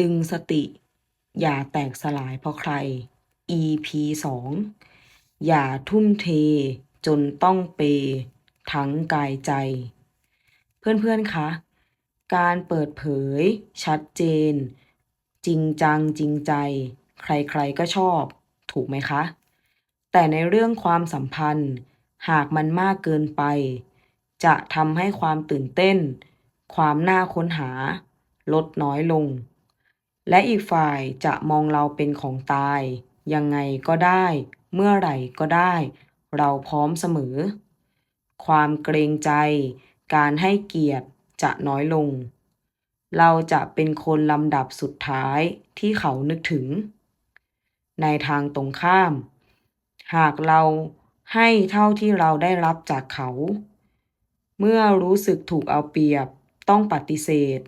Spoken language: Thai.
ดึงสติ อย่าแตกสลายเพราะใคร EP 2 อย่าทุ่มเท จนต้องเป ทั้งกายใจ เพื่อนๆคะ การเปิดเผย ชัดเจน จริงจังจริงใจ ใครๆก็ชอบ ถูกไหมคะ แต่ในเรื่องความสัมพันธ์ หากมันมากเกินไป จะทำให้ความตื่นเต้น ความน่าค้นหา ลดน้อยลง และอีกฝ่ายจะมองเราเป็นของตาย ยังไงก็ได้ เมื่อไหร่ก็ได้ เราพร้อมเสมอ ความเกรงใจ การให้เกียรติจะน้อยลง เราจะเป็นคนลำดับสุดท้ายที่เขานึกถึง ในทางตรงข้าม หากเราให้เท่าที่เราได้รับจากเขา เมื่อรู้สึกถูกเอาเปรียบต้องปฏิเสธ